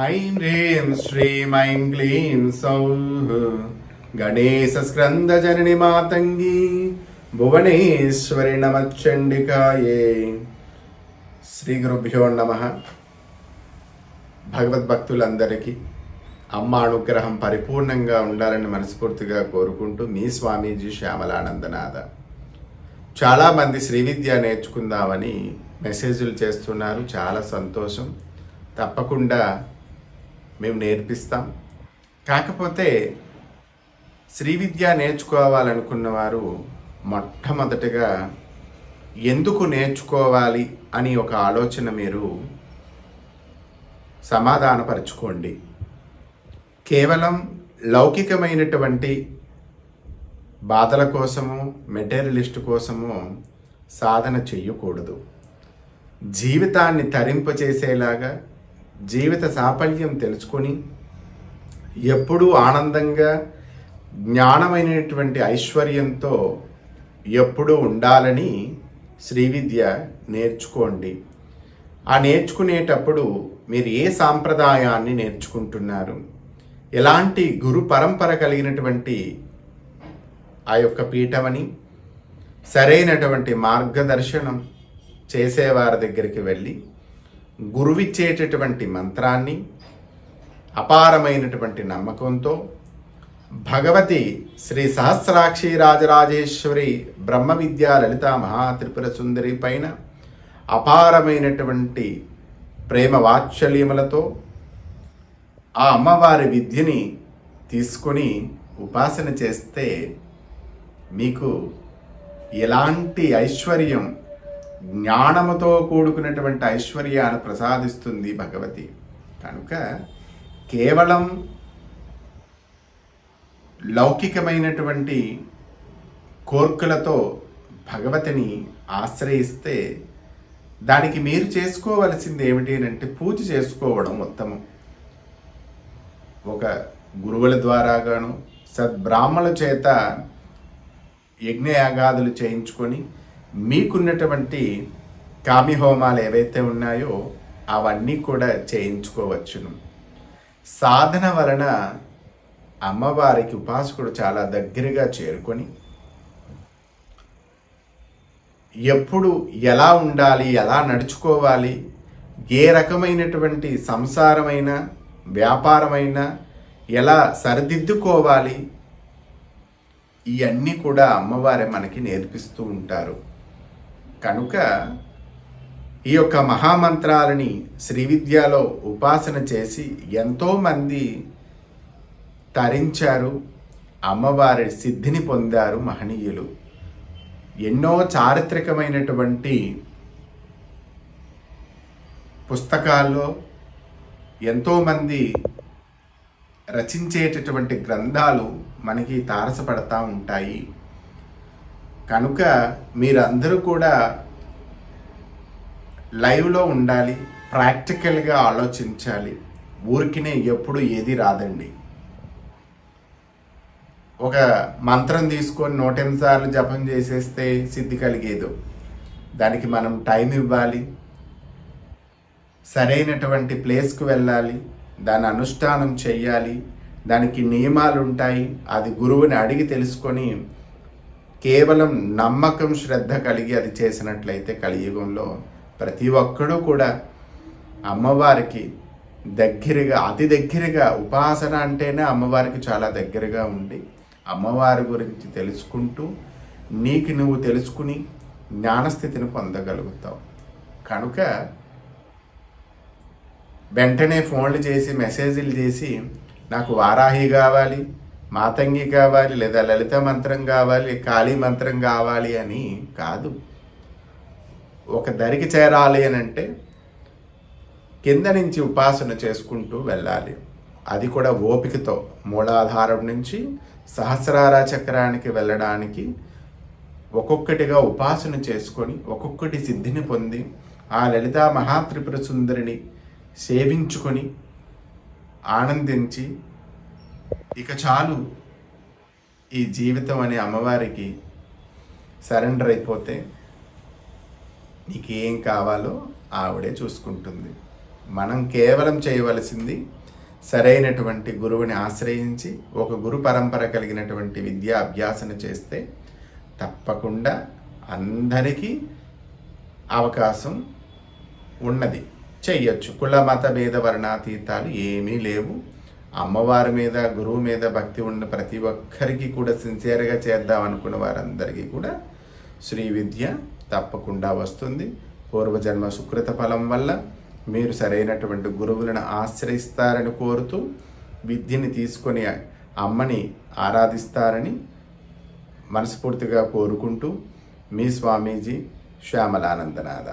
ఐం హ్రీం శ్రీం ఐం క్లీం సౌః గణేశ స్కంద మాతంగి భువనేశ్వరి నమచండికాయే శ్రీ గురుభ్యో నమ భగవద్భక్తులందరికీ అమ్మ అనుగ్రహం పరిపూర్ణంగా ఉండాలని మనస్ఫూర్తిగా కోరుకుంటూ మీ స్వామీజీ శ్యామలానందనాథ. చాలామంది శ్రీవిద్య నేర్చుకుందామని మెసేజ్లు చేస్తున్నారు. చాలా సంతోషం. తప్పకుండా మేము నేర్పిస్తాం. కాకపోతే శ్రీ విద్య నేర్చుకోవాలనుకున్న వారు మొట్టమొదటిగా ఎందుకు నేర్చుకోవాలి అని ఒక ఆలోచన మీరు సమాధానపరచుకోండి. కేవలం లౌకికమైనటువంటి బాధల కోసము మెటీరియలిస్ట్ కోసము సాధన చెయ్యకూడదు. జీవితాన్ని తరింపచేసేలాగా జీవిత సాఫల్యం తెలుసుకొని ఎప్పుడూ ఆనందంగా జ్ఞానమైనటువంటి ఐశ్వర్యంతో ఎప్పుడూ ఉండాలని శ్రీవిద్య నేర్చుకోండి. ఆ నేర్చుకునేటప్పుడు మీరు ఏ సాంప్రదాయాన్ని నేర్చుకుంటున్నారు? ఎలాంటి గురు పరంపర కలిగినటువంటి ఆ యొక్క పీఠమని? సరైనటువంటి మార్గదర్శనం చేసేవారి దగ్గరికి వెళ్ళి గురువిచ్చేటటువంటి మంత్రాన్ని అపారమైనటువంటి నమ్మకంతో భగవతి శ్రీ సహస్రాక్షి రాజరాజేశ్వరి బ్రహ్మ విద్యా లలిత మహాత్రిపుర సుందరి పైన అపారమైనటువంటి ప్రేమ వాత్సల్యములతో ఆ అమ్మవారి విద్యని తీసుకొని ఉపాసన చేస్తే మీకు ఎలాంటి ఐశ్వర్యం జ్ఞానముతో కూడుకున్నటువంటి ఐశ్వర్యాన్ని ప్రసాదిస్తుంది భగవతి. కనుక కేవలం లౌకికమైనటువంటి కోర్కులతో భగవతిని ఆశ్రయిస్తే దానికి మీరు చేసుకోవలసింది ఏమిటి అని అంటే పూజ చేసుకోవడం ఉత్తమం. ఒక గురువుల ద్వారాగాను సద్బ్రాహ్మణుల చేత యజ్ఞయాగాదులు చేయించుకొని మీకున్నటువంటి కామిహోమాలు ఏవైతే ఉన్నాయో అవన్నీ కూడా చేయించుకోవచ్చును. సాధన వలన అమ్మవారికి ఉపాసకుడు చాలా దగ్గరగా చేరుకొని ఎప్పుడు ఎలా ఉండాలి ఎలా నడుచుకోవాలి ఏ రకమైనటువంటి సంసారమైన వ్యాపారమైన ఎలా సరిదిద్దుకోవాలి ఇవన్నీ కూడా అమ్మవారే మనకి నేర్పిస్తూ ఉంటారు. కనుక ఈ యొక్క మహామంత్రాలని శ్రీవిద్యలో ఉపాసన చేసి ఎంతోమంది తరించారు అమ్మవారి సిద్ధిని పొందారు మహనీయులు. ఎన్నో చారిత్రకమైనటువంటి పుస్తకాల్లో ఎంతోమంది రచించేటటువంటి గ్రంథాలు మనకి తారసపడతా ఉంటాయి. కనుక మీరందరూ కూడా లైవ్లో ఉండాలి ప్రాక్టికల్గా ఆలోచించాలి. ఊరికినే ఎప్పుడు ఏది రాదండి. ఒక మంత్రం తీసుకొని నూటెనిమిది సార్లు జపం చేసేస్తే సిద్ధి కలిగేదు. దానికి మనం టైం ఇవ్వాలి. సరైనటువంటి ప్లేస్కు వెళ్ళాలి. దాని అనుష్ఠానం చెయ్యాలి. దానికి నియమాలు ఉంటాయి అది గురువుని అడిగి తెలుసుకొని కేవలం నమ్మకం శ్రద్ధ కలిగి అది చేసినట్లయితే కలియుగంలో ప్రతి ఒక్కడూ కూడా అమ్మవారికి దగ్గరగా అతి దగ్గరగా ఉపాసన అంటేనే అమ్మవారికి చాలా దగ్గరగా ఉండి అమ్మవారి గురించి తెలుసుకుంటూ నీకు నువ్వు తెలుసుకుని జ్ఞానస్థితిని పొందగలుగుతావు. కనుక వెంటనే ఫోన్లు చేసి మెసేజ్లు చేసి నాకు వారాహి కావాలి మాతంగి కావాలి లేదా లలిత మంత్రం కావాలి కాళీ మంత్రం కావాలి అని కాదు. ఒక దరికి చేరాలి అని అంటే కింద నుంచి ఉపాసన చేసుకుంటూ వెళ్ళాలి. అది కూడా ఓపికతో మూలాధారం నుంచి సహస్రార చక్రానికి వెళ్ళడానికి ఒక్కొక్కటిగా ఉపాసన చేసుకొని ఒక్కొక్కటి సిద్ధిని పొంది ఆ లలిత మహాత్రిపుర సుందరిని సేవించుకొని ఆనందించి ఇక చాలు. ఈ జీవితం అనే అమ్మవారికి సరెండర్ అయిపోతే నీకేం కావాలో ఆవిడే చూసుకుంటుంది. మనం కేవలం చేయవలసింది సరైనటువంటి గురువుని ఆశ్రయించి ఒక గురు పరంపర కలిగినటువంటి విద్యా అభ్యాసన చేస్తే తప్పకుండా అందరికీ అవకాశం ఉన్నది. చెయ్యొచ్చు. కుల మత భేద వర్ణాతీతాలు ఏమీ లేవు. అమ్మవారి మీద గురువు మీద భక్తి ఉన్న ప్రతి ఒక్కరికి కూడా సిన్సియర్గా చేద్దాం అనుకున్న వారందరికీ కూడా శ్రీ విద్య తప్పకుండా వస్తుంది. పూర్వజన్మ సుకృత ఫలం వల్ల మీరు సరైనటువంటి గురువులను ఆశ్రయిస్తారని కోరుతూ విద్యని తీసుకొని అమ్మని ఆరాధిస్తారని మనస్ఫూర్తిగా కోరుకుంటూ మీ స్వామీజీ శ్యామలానందనాథ.